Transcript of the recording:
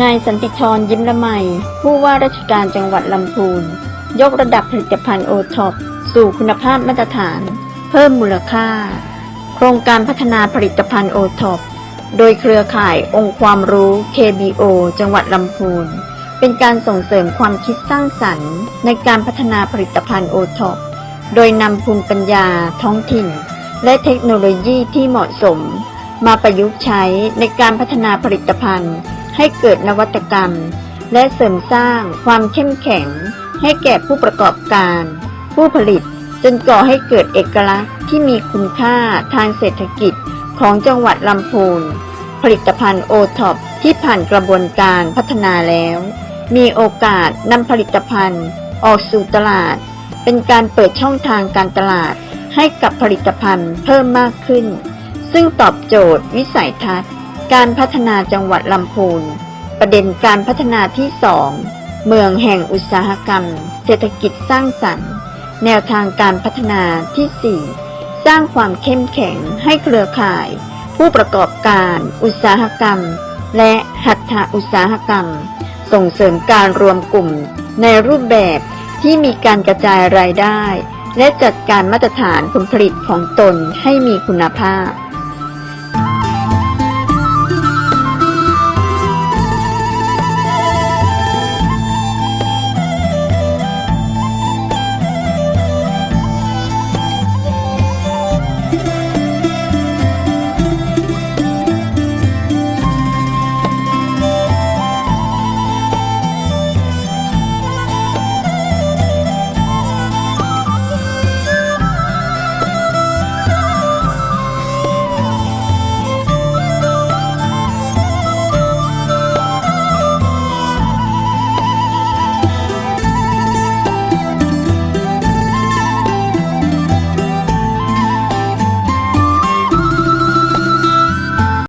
นายสันติธรยิ้มละไมผู้ว่าราชการจังหวัดลำพูน ยกระดับผลิตภัณฑ์โอท็อปสู่คุณภาพมาตรฐาน เพิ่มมูลค่า โครงการพัฒนาผลิตภัณฑ์โอท็อปโดยเครือข่ายองค์ความรู้ KBO จังหวัดลำพูน เป็นการส่งเสริมความคิดสร้างสรรค์ ในการพัฒนาผลิตภัณฑ์โอท็อปโดยนำภูมิปัญญา ท้องถิ่น และเทคโนโลยีที่เหมาะสม มาประยุกต์ใช้ในการพัฒนาผลิตภัณฑ์ ให้เกิดนวัตกรรม และเสริมสร้างความเข้มแข็ง ให้แก่ผู้ประกอบการ ผู้ผลิตจนก่อให้เกิดเอกลักษณ์ที่มีคุณค่าทางเศรษฐกิจของจังหวัดลำพูน ผลิตภัณฑ์โอท็อปที่ผ่านกระบวนการพัฒนาแล้ว มีโอกาสนำผลิตภัณฑ์ออกสู่ตลาด เป็นการเปิดช่องทางการตลาดให้กับผลิตภัณฑ์เพิ่มมากขึ้น ซึ่งตอบโจทย์วิสัยทัศน์ การพัฒนาจังหวัดลำพูน ประเด็นการพัฒนาที่สองเมืองแห่งอุตสาหกรรม เศรษฐกิจสร้างสรรค์ แนวทางการพัฒนาที่สี่สร้างความเข้มแข็งให้เครือข่าย ผู้ประกอบการอุตสาหกรรม และหัตถอุตสาหกรรม ส่งเสริมการรวมกลุ่มในรูปแบบที่มีการกระจายรายได้ และจัดการมาตรฐานผลผลิตของตนให้มีคุณภาพ